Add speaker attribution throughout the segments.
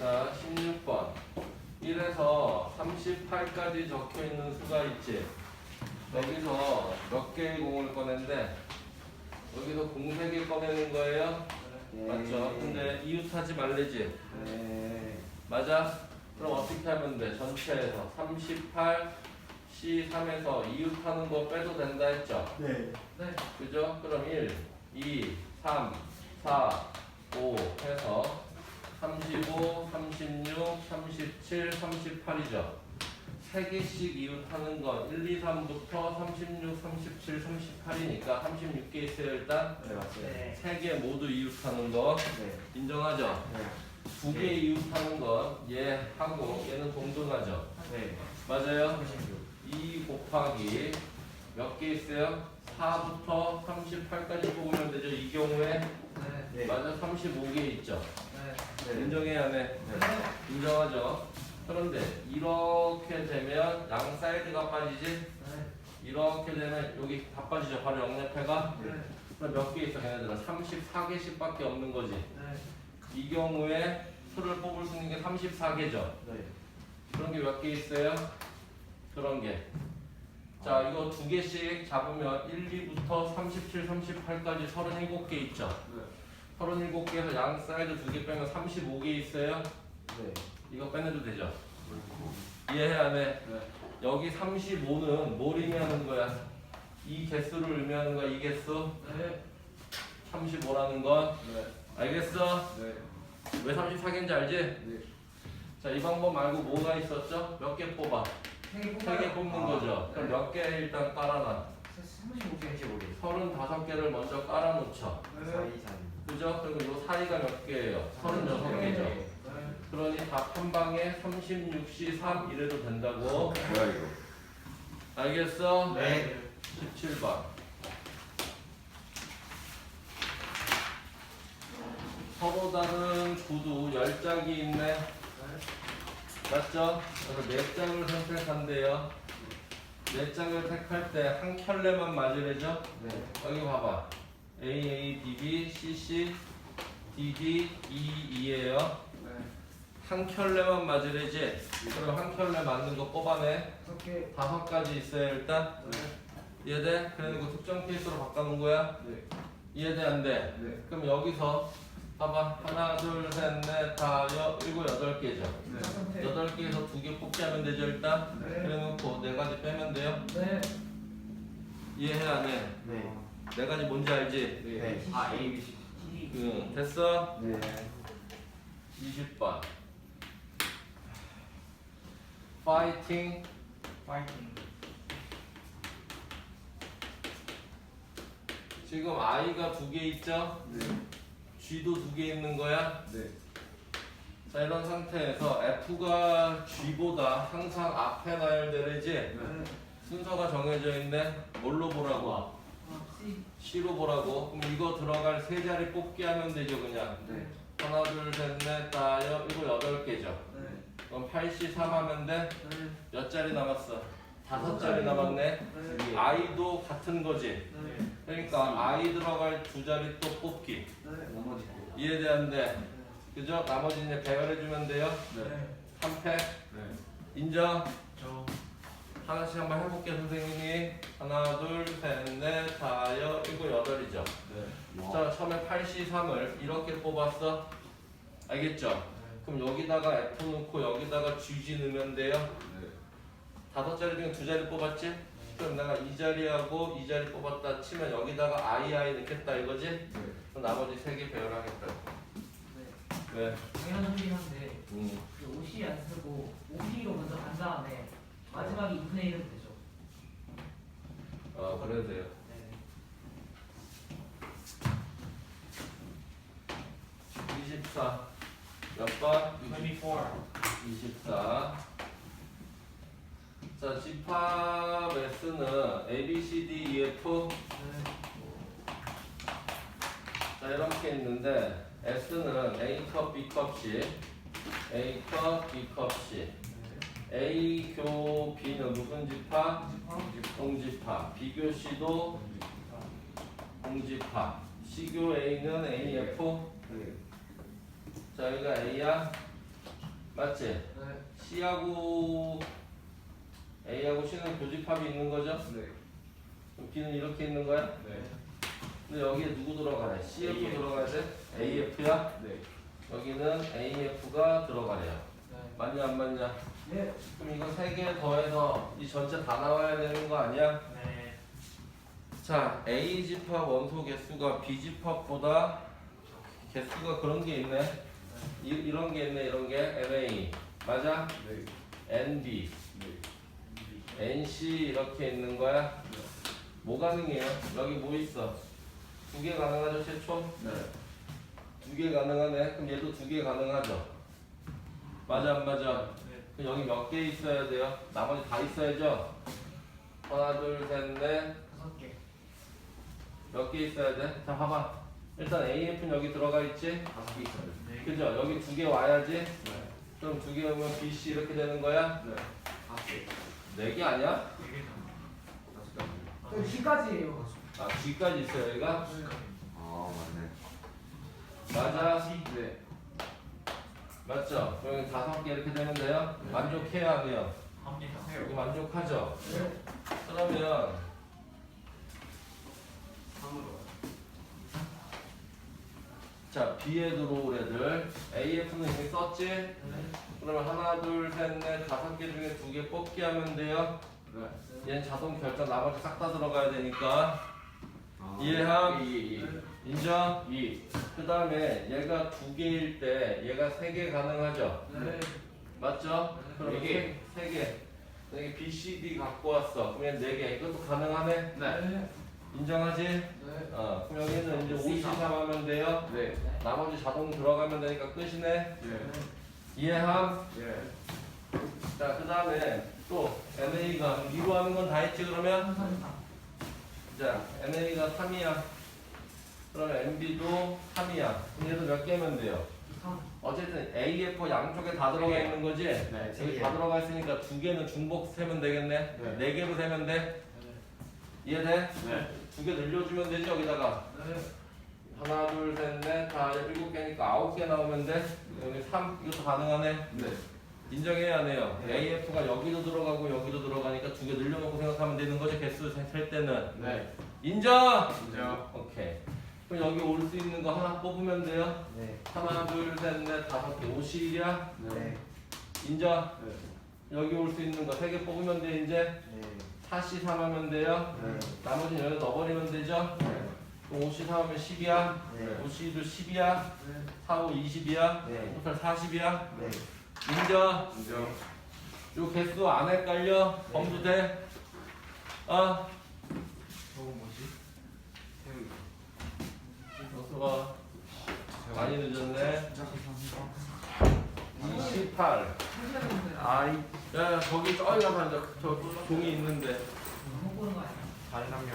Speaker 1: 자, 16번. 1에서 38까지 적혀 있는 수가 있지. 여기서 몇 개의 공을 꺼낸데 여기서 공 3개 꺼내는 거예요. 맞죠? 근데 이웃하지 말래지.
Speaker 2: 네.
Speaker 1: 맞아? 그럼 어떻게 하면 돼? 전체에서 38, C3에서 이웃하는 거 빼도 된다 했죠?
Speaker 2: 네.
Speaker 1: 그죠? 그럼 1, 2, 3, 4, 5 해서 35, 36, 37, 38이죠. 3개씩 이웃하는 건 1, 2, 3부터 36, 37, 38이니까 36개 있어요 일단.
Speaker 2: 네, 맞아요.
Speaker 1: 3개 모두 이웃하는 거
Speaker 2: 네.
Speaker 1: 인정하죠?
Speaker 2: 네.
Speaker 1: 두개 이웃하는 건 얘하고 얘는 동등하죠?
Speaker 2: 네.
Speaker 1: 맞아요? 2 곱하기 몇 개 있어요? 4부터 38까지 뽑으면 되죠. 이 경우에
Speaker 2: 네.
Speaker 1: 맞아 35개 있죠.
Speaker 2: 네.
Speaker 1: 인정해야 돼. 인정하죠. 그런데 이렇게 되면 양 사이드가 빠지지. 이렇게 되면 여기 다 빠지죠. 바로 영역회가. 그럼 몇 개 있어 걔네들은 34개씩밖에 없는 거지. 이 경우에 수를 뽑을 수 있는 게 34개죠.
Speaker 2: 네.
Speaker 1: 그런 게 몇 개 있어요? 그런 게. 자, 이거 두 개씩 잡으면 1, 2부터 37, 38까지 37개 있죠. 37개에서 양 사이드 두 개 빼면 35개 있어요.
Speaker 2: 네.
Speaker 1: 이거 빼내도 되죠. 이해해야 돼. 여기 35는 뭘 의미하는 거야? 이 개수를 의미하는 거야, 이 개수. 35라는 건. 알겠어?
Speaker 2: 네.
Speaker 1: 왜 34개인지 알지? 자, 이 방법 말고 뭐가 있었죠? 몇 개 뽑아? 세 개 뽑는
Speaker 2: 아,
Speaker 1: 거죠. 그럼
Speaker 2: 네.
Speaker 1: 몇개 일단 깔아놔. 35개를 먼저 깔아놓죠. 그죠? 그리고 요 사이가 몇 개예요? 36개죠. 그러니 답한 방에 36C 3 이래도 된다고.
Speaker 3: 뭐야 이거?
Speaker 1: 알겠어?
Speaker 2: 네.
Speaker 1: 17번. 서로 다른 구두 10장이 있네. 맞죠? 그래서 4장을 선택한대요. 4장을 택할 때 한 켤레만 맞으래죠?
Speaker 2: 네.
Speaker 1: 여기 봐봐. A, A, B, B, C, C, D, D, E, E예요. 한 켤레만 맞으래지? 그럼 한 켤레 맞는 거 뽑아내. 다섯 가지 있어요 일단. 이해돼? 그래놓고 특정 케이스로 바꿔놓은 거야? 이해돼 안 돼?
Speaker 2: 네.
Speaker 1: 그럼 여기서 봐봐 하나 둘셋넷 다 여, 일곱 여덟 개죠 여덟 개에서 두 개 뽑기 하면 되죠 일단
Speaker 2: 네.
Speaker 1: 그래놓고 네 가지 빼면 돼요 이해해 안 해?
Speaker 2: 네.
Speaker 1: 네 가지 뭔지 알지?
Speaker 2: 네.
Speaker 4: 아, A, B, C.
Speaker 1: 응 됐어?
Speaker 2: 네.
Speaker 1: 20번 파이팅
Speaker 4: 파이팅.
Speaker 1: 지금 I가 두 개 있죠?
Speaker 2: 네.
Speaker 1: G도 두 개 있는 거야?
Speaker 2: 네.
Speaker 1: 자 이런 상태에서 F가 G보다 항상 앞에 나열되지 순서가 정해져 있네 뭘로 보라고? C로 보라고 그럼 이거 들어갈 세 자리 뽑기 하면 되죠 그냥
Speaker 2: 네.
Speaker 1: 하나 둘셋넷 다여 일곱 여덟 개죠 그럼 8C 3 하면 돼? 몇 자리 남았어? 다섯 자리 남았네 I도 같은 거지 그러니까 I 들어갈 두 자리 또 뽑기
Speaker 2: 나머지 거.
Speaker 1: 이해돼 안 돼? 그죠? 나머지 이제 배열해주면 돼요
Speaker 2: 네.
Speaker 1: 3패
Speaker 2: 네.
Speaker 1: 인정?
Speaker 4: 저.
Speaker 1: 하나씩 한번 해볼게 선생님이 하나 둘 셋 넷 다 여 일곱 여덟이죠
Speaker 2: 네.
Speaker 1: 자 처음에 8C3을 이렇게 뽑았어 알겠죠? 그럼 여기다가 F 넣고 여기다가 GG 넣으면 돼요
Speaker 2: 네.
Speaker 1: 다섯 자리 중에 두 자리 뽑았지? 그럼 내가 이 자리하고 이 자리 뽑았다 치면 여기다가 II 넣겠다 이거지?
Speaker 2: 네.
Speaker 1: 그럼 나머지 세 개 배열하겠다 왜?
Speaker 4: 당연한 소리긴 한데
Speaker 1: 음.
Speaker 4: 그 OC 안 쓰고 OP로 먼저 간 다음에 마지막에 2분의 1은 되죠.
Speaker 1: 아 그래도 돼요
Speaker 4: 네.
Speaker 1: 24 몇 번?
Speaker 4: 24.
Speaker 1: 24 자, 집합 S는 A, B, C, D, E, F 자, 이렇게 있는데 S는 A컵, B컵씩 A컵, B컵씩 A, 교, B는 무슨 집합? 공집합 비교 C도 공집합 C교 A는 A, F
Speaker 2: 네.
Speaker 1: 자, 여기가 A야 맞지?
Speaker 4: 네.
Speaker 1: C하고 A하고 C는 교집합이 있는 거죠?
Speaker 2: 네.
Speaker 1: 그럼 B는 이렇게 있는 거야?
Speaker 2: 네.
Speaker 1: 근데 여기에 누구 들어가래? CF
Speaker 2: AF.
Speaker 1: 들어가야 돼? AF야?
Speaker 2: 네.
Speaker 1: 여기는 AF가 들어가래요.
Speaker 4: 네.
Speaker 1: 맞냐 안 맞냐?
Speaker 4: 네.
Speaker 1: 그럼 이거 세 개 더해서 이 전체 다 나와야 되는 거 아니야?
Speaker 4: 네.
Speaker 1: 자, A 집합 원소 개수가 B 집합보다 개수가 그런 게 있네. 이, 이런 게 있네, 이런 게 MA 맞아?
Speaker 2: 네.
Speaker 1: NB,
Speaker 2: 네.
Speaker 1: NC 이렇게 있는 거야. 뭐 가능해요? 여기 뭐 있어? 두 개 가능하죠, 최초?
Speaker 2: 네.
Speaker 1: 두 개 가능하네. 그럼 얘도 두 개 가능하죠. 맞아, 안 맞아?
Speaker 4: 네.
Speaker 1: 그럼 여기 몇 개 있어야 돼요? 나머지 다 있어야죠. 하나, 둘, 셋, 넷.
Speaker 4: 다섯 개.
Speaker 1: 몇 개 있어야 돼? 자, 봐봐. 일단 AF는 여기 들어가 있지?
Speaker 2: 다섯 개 있어요.
Speaker 4: 네.
Speaker 1: 그죠? 여기 두 개 와야지?
Speaker 2: 네.
Speaker 1: 그럼 두 개 오면 BC 이렇게 되는 거야?
Speaker 2: 네. 다섯 개.
Speaker 1: 네개 아니야?
Speaker 2: 다섯 개.
Speaker 4: 저 G까지예요.
Speaker 1: 아, G까지 있어요, 여기가?
Speaker 2: 아 맞네.
Speaker 1: 맞아.
Speaker 2: 네.
Speaker 1: 맞죠? 그럼 여기 다섯 개 이렇게 되면 돼요? 만족해야 하네요.
Speaker 4: 합니다.
Speaker 1: 여기 만족하죠?
Speaker 4: 네.
Speaker 1: 그러면
Speaker 2: 3으로.
Speaker 1: 자, B에 들어올 애들 AF는 이미 썼지?
Speaker 4: 네.
Speaker 1: 그러면 하나, 둘, 셋, 넷, 다섯 개 중에 두 개 뽑기 하면 돼요.
Speaker 2: 네.
Speaker 1: 얘는 자동 결정 나머지 싹 다 들어가야 되니까
Speaker 2: 아,
Speaker 1: 이해함?
Speaker 2: 예, 예.
Speaker 1: 인정? 이. 그 다음에 얘가 두 개일 때 얘가 세 개 가능하죠?
Speaker 4: 네.
Speaker 1: 맞죠?
Speaker 4: 네.
Speaker 1: 그럼 네세
Speaker 2: 개.
Speaker 1: 세 개. 여기 B, C, D 갖고 왔어. 그러면 네 개. 이것도 가능하네?
Speaker 4: 네.
Speaker 1: 인정하지?
Speaker 4: 네.
Speaker 1: 어. 그럼 여기는 이제
Speaker 2: C
Speaker 1: 53 하면 돼요.
Speaker 2: 네.
Speaker 1: 나머지 자동 들어가면 되니까 끝이네.
Speaker 2: 네.
Speaker 1: 이해함?
Speaker 2: 네.
Speaker 1: 자, 그 다음에 또 NA가 위로 하는 건 다 했지 그러면? 자, NA가 3이야. 그러면 NB도 3이야. 그럼 얘도 몇 개면 돼요?
Speaker 4: 삼.
Speaker 1: 어쨌든 AF 양쪽에 다 들어가
Speaker 2: 네.
Speaker 1: 있는 거지?
Speaker 2: 네, 세
Speaker 1: 여기
Speaker 2: 개.
Speaker 1: 다 들어가 있으니까 두 개는 중복 세면 되겠네?
Speaker 2: 네.
Speaker 1: 네 개로 세면 돼?
Speaker 4: 네.
Speaker 1: 이해돼?
Speaker 2: 네.
Speaker 1: 두 개 늘려주면 되지 여기다가
Speaker 4: 네.
Speaker 1: 하나 둘 셋 넷다 일곱 개니까 아홉 개 나오면 돼 여기 3 이것도 가능하네
Speaker 2: 네.
Speaker 1: 인정해야 하네요
Speaker 2: 네.
Speaker 1: AF가 여기도 들어가고 여기도 들어가니까 두 개 늘려놓고 생각하면 되는 거죠 개수 셀- 셀 때는
Speaker 2: 네.
Speaker 1: 인정!
Speaker 2: 인정.
Speaker 1: 오케이 그럼 여기 올 수 있는 거 하나 뽑으면 돼요
Speaker 2: 네.
Speaker 1: 하나 둘 셋 넷 다섯 개 50이야
Speaker 2: 네.
Speaker 1: 인정
Speaker 2: 네.
Speaker 1: 여기 올 수 있는 거 세 개 뽑으면 돼 이제
Speaker 2: 네.
Speaker 1: 4C 3하면 돼요
Speaker 2: 네.
Speaker 1: 나머지는 여기 넣어버리면 되죠 네. 54하면 10이야.
Speaker 2: 네.
Speaker 1: 52도 10이야. 45 20이야.
Speaker 2: 네.
Speaker 1: 58 40이야.
Speaker 2: 네.
Speaker 1: 인정.
Speaker 2: 인정.
Speaker 1: 요 개수 안 헷갈려. 네. 범주 돼. 어?
Speaker 2: 저거 뭐지? 태우.
Speaker 1: 어서 가. 많이 늦었네. 28.
Speaker 2: 아이.
Speaker 1: 야, 야, 거기 저기 가서 저 종이 있는데.
Speaker 2: 잘 남겨.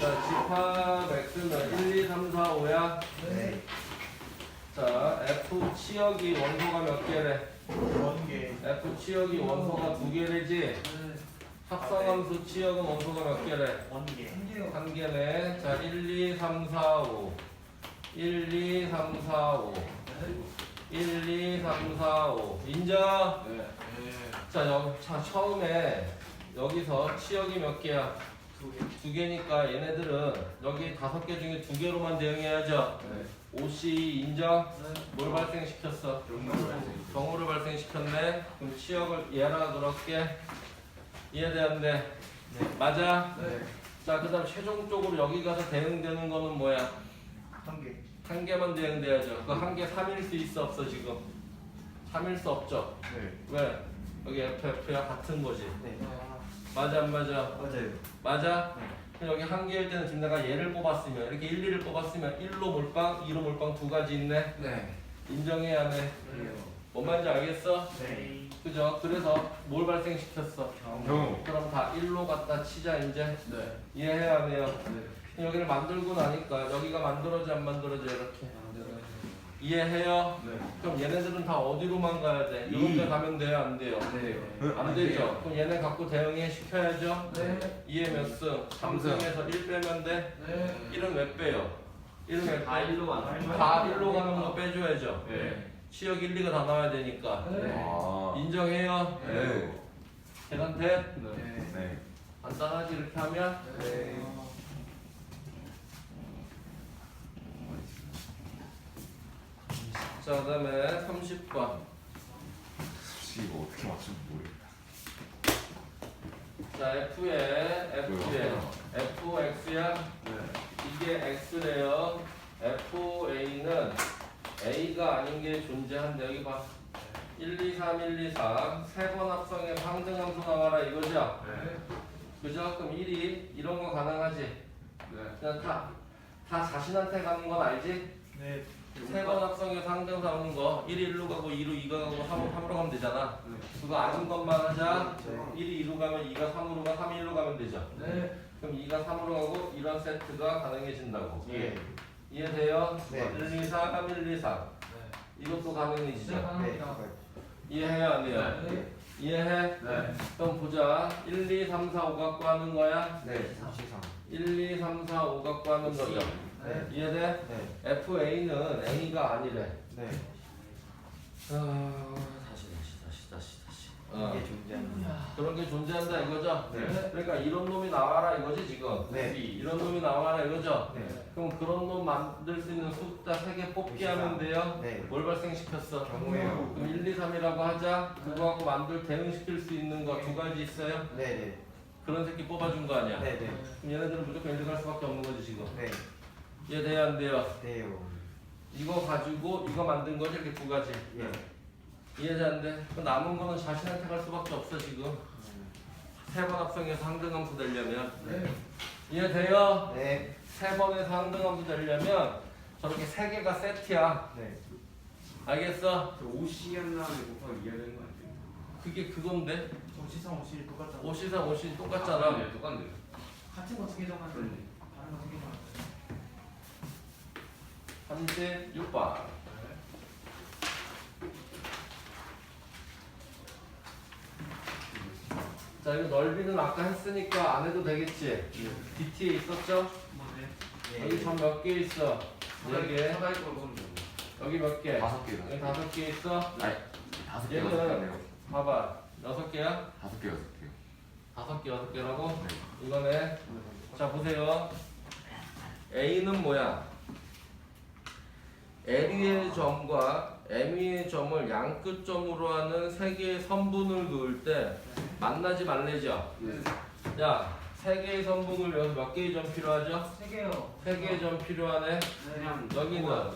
Speaker 1: 자 집합 X는 1, 2, 3, 4, 5야
Speaker 2: 네.
Speaker 1: 자 F 치역이 원소가 몇 개래
Speaker 2: 원개.
Speaker 1: F 치역이 원소가 두 개래지
Speaker 4: 네.
Speaker 1: 합성함수 치역은 원소가 몇 개래
Speaker 2: 원개.
Speaker 4: 한 개요.
Speaker 1: 한 개네. 자, 1, 2, 3, 4, 5. 1, 2, 3, 4, 5. 1, 2, 3, 4, 5. 인정?
Speaker 2: 네.
Speaker 1: 자, 여, 자, 처음에 여기서 치역이 몇 개야?
Speaker 2: 두 개.
Speaker 1: 두 개니까 얘네들은 여기 다섯 개 중에 두 개로만 대응해야죠.
Speaker 2: 네.
Speaker 1: 옷이 인정?
Speaker 4: 네.
Speaker 1: 뭘 발생시켰어?
Speaker 2: 정말
Speaker 1: 경우를 발생시켰네. 그럼 치역을 얘라 그럴게. 이해되는데?
Speaker 2: 네.
Speaker 1: 맞아?
Speaker 2: 네.
Speaker 1: 자, 그 다음 최종적으로 여기 가서 대응되는 거는 뭐야?
Speaker 2: 한 개.
Speaker 1: 한 개만 대응돼야죠. 그 한 개 3일 수 있어 없어 지금? 3일 수 없죠.
Speaker 2: 네.
Speaker 1: 왜? 여기 FF야 같은 거지.
Speaker 2: 네.
Speaker 1: 맞아 안 맞아?
Speaker 2: 맞아요.
Speaker 1: 맞아?
Speaker 2: 네.
Speaker 1: 그럼 여기 한 개일 때는 지금 내가 얘를 뽑았으면 이렇게 1, 2를 뽑았으면 1로 몰빵, 2로 몰빵 두 가지 있네.
Speaker 2: 네.
Speaker 1: 인정해야 해.
Speaker 2: 그래요.
Speaker 1: 뭔 말인지 알겠어?
Speaker 2: 네.
Speaker 1: 그죠? 그래서 뭘 발생시켰어?
Speaker 2: 경우.
Speaker 1: 그럼 다 1로 갖다 치자 이제
Speaker 2: 네.
Speaker 1: 이해해야 돼요.
Speaker 2: 네.
Speaker 1: 여기를 만들고 나니까 여기가 만들어져 안 만들어져 이렇게 이해해요?
Speaker 2: 네.
Speaker 1: 그럼 얘네들은 다 어디로만 가야 돼?
Speaker 2: 이.
Speaker 1: 이런 데 가면 돼요? 안 돼요?
Speaker 2: 네.
Speaker 1: 안 되죠? 그럼 얘네 갖고 대응해 시켜야죠?
Speaker 4: 네.
Speaker 1: 이해 몇 승?
Speaker 2: 삼승.
Speaker 1: 3승에서 1 빼면 돼?
Speaker 4: 네.
Speaker 1: 1은 왜 빼요? 1은
Speaker 3: 다 일로 가는 거.
Speaker 1: 다 1로 가는 거 빼줘야죠.
Speaker 3: 네.
Speaker 1: 치역 1, 2가 다 나와야 되니까.
Speaker 4: 네.
Speaker 5: 아.
Speaker 1: 인정해요?
Speaker 5: 네.
Speaker 1: 계산돼?
Speaker 3: 네.
Speaker 5: 네.
Speaker 1: 간단하지 이렇게 하면?
Speaker 2: 네.
Speaker 1: 자, 그 다음에 30번.
Speaker 5: 솔직히 이거 어떻게 맞추면 모르겠다.
Speaker 1: 자, F에, F에, FX야. 이게 X래요. FA는 A가 아닌 게 존재한대. 여기 봐. 1, 2, 3, 1, 2, 3. 세 번 합성에 상등함수 나와라 이거죠? 그죠? 그럼 1이 이런 거 가능하지? 그냥 다, 다 자신한테 가는 건 알지?
Speaker 2: 네.
Speaker 1: 세 번 합성해서 항등 나오는 거 1이 1로 가고 2로 2가 가고 3로 3으로 가면 되잖아 그거 아는 것만 하자
Speaker 2: 네.
Speaker 1: 1이 2로 가면 2가 3으로 가 3이 1로 가면 되죠
Speaker 4: 네.
Speaker 1: 그럼 2가 3으로 가고 이런 세트가 가능해진다고
Speaker 2: 예.
Speaker 1: 이해돼요?
Speaker 2: 네.
Speaker 1: 1, 2, 3, 1, 2, 3 이것도 가능해지죠
Speaker 2: 네.
Speaker 1: 이해해요 안 해요?
Speaker 4: 네.
Speaker 1: 이해해?
Speaker 3: 네.
Speaker 1: 그럼 보자 1, 2, 3, 4, 5 갖고 하는 거야
Speaker 2: 네. 시상.
Speaker 1: 1, 2, 3, 4, 5 갖고 하는 거죠
Speaker 2: 네.
Speaker 1: 이해돼?
Speaker 2: 네.
Speaker 1: FA는 A가 아니래
Speaker 2: 네.
Speaker 1: 아, 다시 다시 다시 다시 다시. 어.
Speaker 2: 이게 존재합니다.
Speaker 1: 그런 게 존재한다 이거죠?
Speaker 2: 네.
Speaker 1: 그러니까 이런 놈이 나와라 이거지 지금.
Speaker 2: 네.
Speaker 1: 이런 놈이 나와라 이거죠?
Speaker 2: 네.
Speaker 1: 그럼 그런 놈 만들 수 있는 숫자 3개 뽑기 하면 돼요?
Speaker 2: 네.
Speaker 1: 뭘 발생시켰어?
Speaker 2: 경우에요.
Speaker 1: 그럼 1, 2, 3이라고 하자. 그거 갖고 만들 대응시킬 수 있는 거 두 가지 있어요?
Speaker 2: 네. 네.
Speaker 1: 그런 새끼 뽑아준 거 아니야?
Speaker 2: 네. 네.
Speaker 1: 그럼 얘네들은 무조건 1, 2갈 수밖에 없는 거지 지금.
Speaker 2: 네.
Speaker 1: 이해돼야 안 돼요?
Speaker 2: 네요.
Speaker 1: 이거 가지고 이거 만든 거지 이렇게 두 가지.
Speaker 2: 예.
Speaker 1: 이해자 안 돼? 그 남은 거는 자신한테 갈 수밖에 없어 지금 세 번 합성해서 상등함수 되려면
Speaker 4: 네.
Speaker 1: 이해돼요?
Speaker 2: 네.
Speaker 1: 세 번에서 상등함수 되려면 저렇게 세 개가 세트야
Speaker 2: 네.
Speaker 1: 알겠어?
Speaker 3: 저 5시간 다음에 곱하기 2해야 되는 거 아니에요?
Speaker 1: 그게 그건데
Speaker 2: 오시상 오시 똑같잖아.
Speaker 1: 옷이상 옷이 똑같잖아
Speaker 3: 네, 똑같네요.
Speaker 4: 같은 거 두개 정하는 거 두 개 정하는
Speaker 1: 36번 자 이거 넓이는 아까 했으니까 안 해도 되겠지? DT에 있었죠?
Speaker 2: 예.
Speaker 1: 여기 점 몇 개 있어? 네 개.
Speaker 3: 사다리 걸 보면 돼요.
Speaker 1: 여기 몇 개?
Speaker 5: 다섯 개다.
Speaker 1: 여기 다섯 개 있어?
Speaker 5: 아니, 다섯 개,
Speaker 1: 얘는
Speaker 5: 여섯 개네요.
Speaker 1: 봐봐. 여섯 개야?
Speaker 5: 다섯 개, 여섯 개.
Speaker 1: 다섯 개, 여섯 개라고?
Speaker 5: 네.
Speaker 1: 이거네. 자, 보세요. A는 뭐야? L의 점과 M의 점을 양끝점으로 하는 세 개의 선분을 그을 때 만나지 말래죠?
Speaker 3: 네.
Speaker 1: 자, 세 개의 선분을 여기서 몇 개의 점 필요하죠?
Speaker 4: 세 개요.
Speaker 1: 세 개의 점 필요하네. 여기는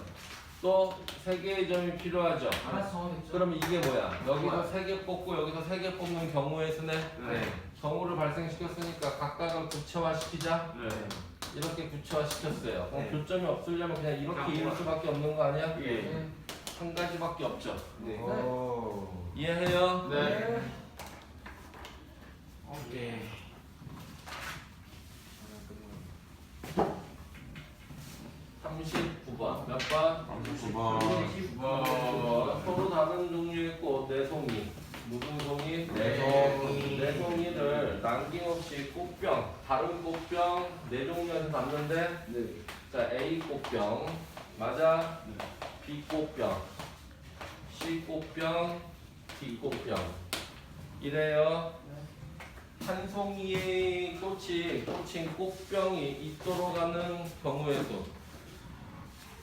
Speaker 1: 또 세 개의 점이 필요하죠?
Speaker 4: 정하겠죠.
Speaker 1: 그럼 이게 뭐야? 여기서 세 개 뽑고 여기서 세 개 뽑는 경우의 수네.
Speaker 3: 네.
Speaker 1: 경우를 발생시켰으니까 각각을 구체화시키자.
Speaker 3: 네.
Speaker 1: 이렇게 구체화시켰어요. 그럼
Speaker 2: 네.
Speaker 1: 교점이 없으려면 그냥 이렇게
Speaker 3: 그냥
Speaker 1: 이을 수밖에 없는 거 아니야?
Speaker 3: 예.
Speaker 4: 네.
Speaker 1: 한 가지밖에 없죠.
Speaker 3: 네.
Speaker 2: 오.
Speaker 1: 이해해요?
Speaker 3: 네.
Speaker 2: 오케이.
Speaker 1: 39번. 몇 번?
Speaker 5: 39번.
Speaker 3: 와.
Speaker 1: 서로 다른 종류의 꽃, 내 송이. 무슨 송이?
Speaker 2: 내송이.
Speaker 1: 내송이를 남김없이 꽃병, 다른 꽃병 네 종류에서 봤는데
Speaker 3: 네.
Speaker 1: 자 A 꽃병 맞아 B 꽃병 C 꽃병 D 꽃병 이래요 한 송이의 꽃이 꽂힌 꽃병이 있도록 하는 경우의 수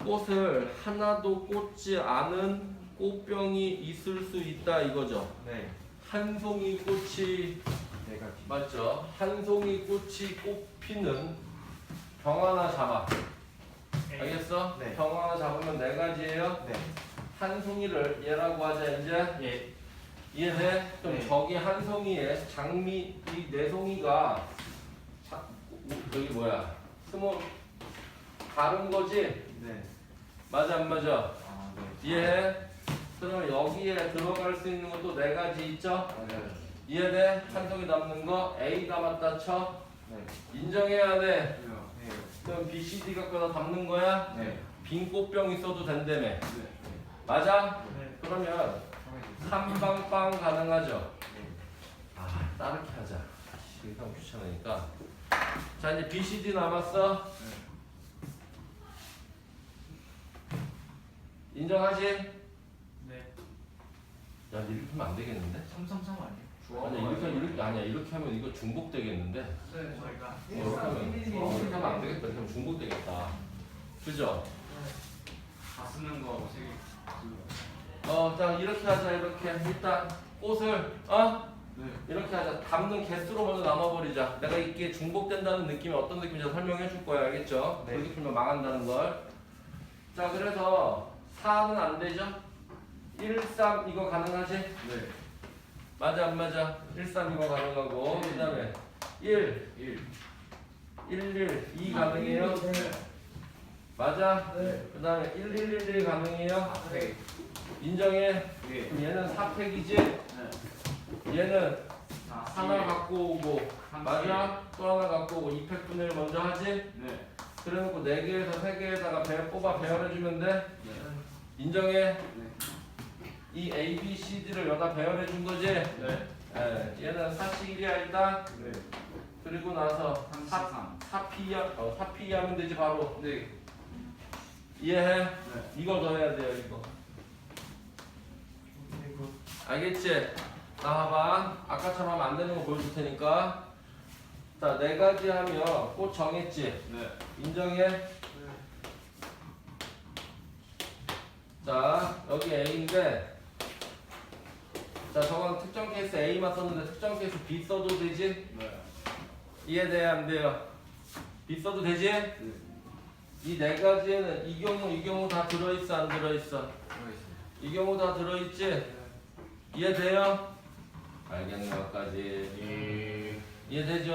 Speaker 1: 꽃을 하나도 꽂지 않은 꽃병이 있을 수 있다 이거죠
Speaker 2: 네.
Speaker 1: 한 송이 꽃이
Speaker 2: 내가
Speaker 1: 맞죠 한 송이 꽃이 꽃피는 병 하나 잡아 알겠어?
Speaker 2: 네.
Speaker 1: 병 하나 잡으면 네 가지예요.
Speaker 2: 네.
Speaker 1: 한 송이를 얘라고 하자 이제.
Speaker 2: 예.
Speaker 1: 이해돼? 그럼
Speaker 2: 네.
Speaker 1: 저기 한 송이에 장미 이 네 송이가 자, 여기 뭐야? 스몰 다른 거지?
Speaker 2: 네.
Speaker 1: 맞아 안 맞아?
Speaker 2: 아, 네.
Speaker 1: 이해해? 그럼 여기에 들어갈 수 있는 것도 네 가지 있죠?
Speaker 3: 네.
Speaker 1: 이해돼? 한 송이 남는 거 A가 맞다 쳐.
Speaker 2: 네.
Speaker 1: 인정해야 돼.
Speaker 2: 네.
Speaker 1: 그럼 B, C, D 갖고 다 담는 거야?
Speaker 2: 네.
Speaker 1: 빈 꽃병 있어도 된다며.
Speaker 3: 네.
Speaker 1: 맞아?
Speaker 2: 네.
Speaker 1: 그러면 삼빵빵 가능하죠?
Speaker 2: 네.
Speaker 1: 아, 따르게 하자. 시간 귀찮으니까. 자, 이제 B, C, D 남았어. 인정하지?
Speaker 3: 네.
Speaker 1: 야 이렇게 하면 안 되겠는데?
Speaker 3: 삼삼삼 아니에요?
Speaker 1: 아니야 이렇게 이렇게 아니야 이렇게 하면 이거 중복되겠는데?
Speaker 3: 네, 저희가
Speaker 1: 어, 이렇게 하면 어, 이렇게 하면 안 되겠다. 이렇게 하면 중복되겠다. 그죠?
Speaker 3: 다 쓰는 거 세개
Speaker 1: 어, 자 이렇게 하자 이렇게 일단 꽃을 어
Speaker 3: 네.
Speaker 1: 이렇게 하자 담는 개수로 먼저 나눠버리자. 내가 이게 중복된다는 느낌이 어떤 느낌인지 설명해 줄 거야, 알겠죠?
Speaker 2: 네.
Speaker 1: 그렇게 풀면 망한다는 걸. 자 그래서 4는 안 되죠? 1, 3 이거 가능하지?
Speaker 3: 네.
Speaker 1: 맞아 안 맞아? 1, 3 이거 가능하고 그 다음에 1,
Speaker 3: 1.
Speaker 1: 1, 1, 2 가능해요? 맞아?
Speaker 3: 네.
Speaker 1: 그 다음에 1, 1, 1, 1 가능해요?
Speaker 3: 네.
Speaker 1: 인정해?
Speaker 3: 네.
Speaker 1: 그럼 얘는 4팩이지?
Speaker 3: 네.
Speaker 1: 얘는
Speaker 3: 자,
Speaker 1: 하나 갖고 오고
Speaker 3: 삼,
Speaker 1: 맞아? 또 하나 갖고 오고 2팩 분해를 먼저 하지?
Speaker 3: 네.
Speaker 1: 그래놓고 4개에서 3개에다가 배, 뽑아 배열해주면 돼?
Speaker 3: 네.
Speaker 1: 인정해?
Speaker 3: 네.
Speaker 1: 이 A, B, C, D를 여기다 배열해 준 거지?
Speaker 3: 네.
Speaker 1: 예, 얘는 4씩 1이야 일단
Speaker 3: 네.
Speaker 1: 그리고 나서 4,
Speaker 3: 33.
Speaker 1: 4P, 어, 4P 하면 되지 바로
Speaker 3: 네.
Speaker 1: 이해해?
Speaker 3: 네.
Speaker 1: 이거 더 해야 돼요 이거 알겠지? 자 봐봐 아까처럼 안 되는 거 보여줄 테니까 자 네 가지 하면 꽃 정했지?
Speaker 3: 네.
Speaker 1: 인정해? 자 여기 A인데 자 저건 특정 케이스 A만 썼는데 특정 케이스 B 써도 되지?
Speaker 3: 네.
Speaker 1: 이해돼 안 돼요? B 써도 되지?
Speaker 3: 네.
Speaker 1: 이네 가지에는 이 경우 이 경우 다 들어있어 안 들어있어?
Speaker 3: 들어있어요.
Speaker 1: 이 경우 다 들어있지? 이해돼요? 알겠는 것까지
Speaker 3: 예.
Speaker 1: 이해되죠?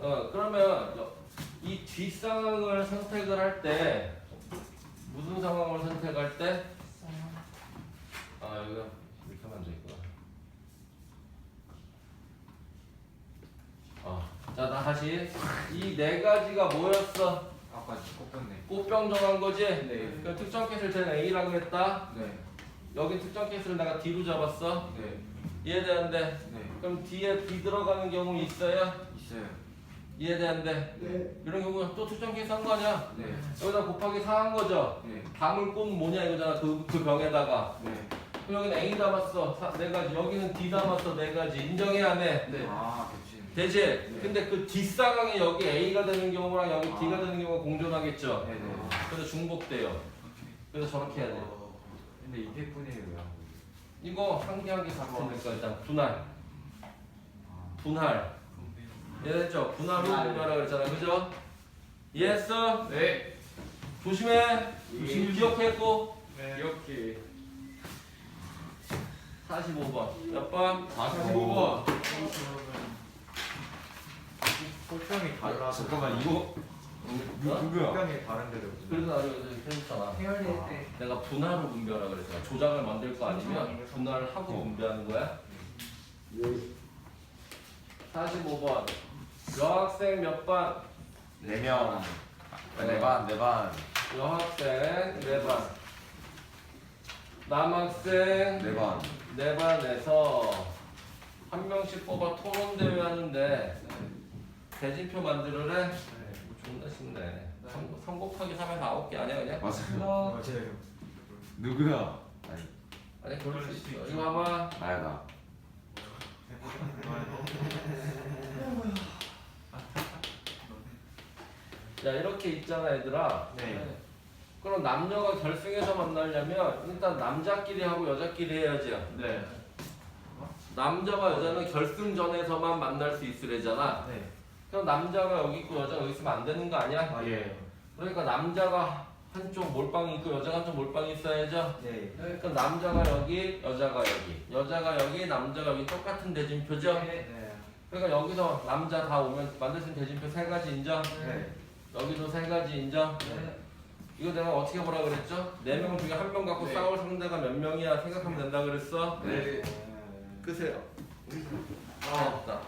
Speaker 1: 어 그러면 여- 이 뒷상황을 선택을 할 때 무슨 상황을 선택할 때? 아 이거 이렇게 하면 안 되겠구나 어자 다시 이 네 가지가 뭐였어?
Speaker 3: 아까 꼽혔네.
Speaker 1: 꽃병 정한 거지?
Speaker 3: 네.
Speaker 1: 그 특정 케이스를 쟤는 A라고 했다
Speaker 3: 네.
Speaker 1: 여기 특정 케이스를 내가 D로 잡았어
Speaker 3: 네.
Speaker 1: 이해되는데
Speaker 3: 네.
Speaker 1: 그럼 뒤에 B 들어가는 경우 있어요?
Speaker 3: 있어요.
Speaker 1: 이해되는데 이런 경우는 또 특정 케이스 한 거 아니야?
Speaker 3: 네.
Speaker 1: 여기다 곱하기 4 한 거죠?
Speaker 3: 네.
Speaker 1: 담을 꽃 뭐냐 이거잖아 그, 그 병에다가
Speaker 3: 네.
Speaker 1: 그럼 여기는 A 담았어 사- 네 가지 여기는 D 담았어 네 가지 인정해야 돼
Speaker 3: 네. 아, 겹치네.
Speaker 1: 되지?
Speaker 3: 네.
Speaker 1: 근데 그 뒷상황에 여기 A가 되는 경우랑 여기
Speaker 3: 아.
Speaker 1: D가 되는 경우가 공존하겠죠?
Speaker 3: 네, 네.
Speaker 1: 그래서 중복돼요 그래서 저렇게 해야 돼
Speaker 3: 근데 이게 뿐이에요.
Speaker 1: 이거 한 개 한개 같은 거니까 일단 분할
Speaker 3: 아.
Speaker 1: 분할 이해됐죠? 분할로 분할하라 그랬잖아 그죠? 이해했어?
Speaker 3: 네.
Speaker 1: 조심해
Speaker 3: 조심.
Speaker 1: 기억했고
Speaker 3: 네. 이렇게
Speaker 1: 45번 몇 번?
Speaker 3: 45번.
Speaker 2: 꽃병이 달라.
Speaker 5: 잠깐만 이거 누, 누구야?
Speaker 2: 꽃병이 다른 데로.
Speaker 1: 그래서 나도 여기서 해줬잖아
Speaker 4: 해열될 때
Speaker 1: 내가 분할로 분배하라 그랬잖아 조작을 만들 거 아니면 분할을 하고
Speaker 5: 어.
Speaker 1: 분배하는 거야 45번 여학생 몇 반?
Speaker 5: 네 명. 네 반, 네 반,
Speaker 1: 여학생 4반 남학생
Speaker 5: 네 반.
Speaker 1: 네 반에서 한 명씩 뽑아 토론 대회 하는데 대진표 만들으래? 뭐 존나 쉽네 3, 3 곱하기 3에서 9개 아니야 그냥?
Speaker 5: 맞아요.
Speaker 2: 맞아요.
Speaker 5: 누구야? 아니,
Speaker 1: 아니 그럴 수 있어 이거 봐봐
Speaker 5: 나야 나.
Speaker 1: 야 이렇게 있잖아 얘들아
Speaker 2: 네.
Speaker 1: 그럼 남녀가 결승에서 만나려면 일단 남자끼리 하고 여자끼리 해야지
Speaker 3: 네.
Speaker 1: 남자와 여자는 결승전에서만 만날 수 있으래잖아
Speaker 2: 네.
Speaker 1: 그럼 남자가 여기 있고 여자가 여기 있으면 안 되는 거 아니야?
Speaker 2: 아 예.
Speaker 1: 그러니까 남자가 한쪽 몰빵이 있고 여자가 한쪽 몰빵이 있어야죠
Speaker 2: 네.
Speaker 1: 그러니까 남자가 여기 여자가 여기 여자가 여기 남자가 여기 똑같은 대진표죠
Speaker 2: 네.
Speaker 1: 그러니까 여기서 남자 다 오면 만들 수 있는 대진표 세 가지 인정
Speaker 2: 네.
Speaker 1: 여기도 세 가지 인정
Speaker 4: 네.
Speaker 1: 이거 내가 어떻게 보라 그랬죠? 네 명 중에 한 명 갖고
Speaker 3: 네.
Speaker 1: 싸울 상대가 몇 명이야 생각하면 된다 그랬어?
Speaker 3: 네.
Speaker 1: 끄세요. 아, 없다.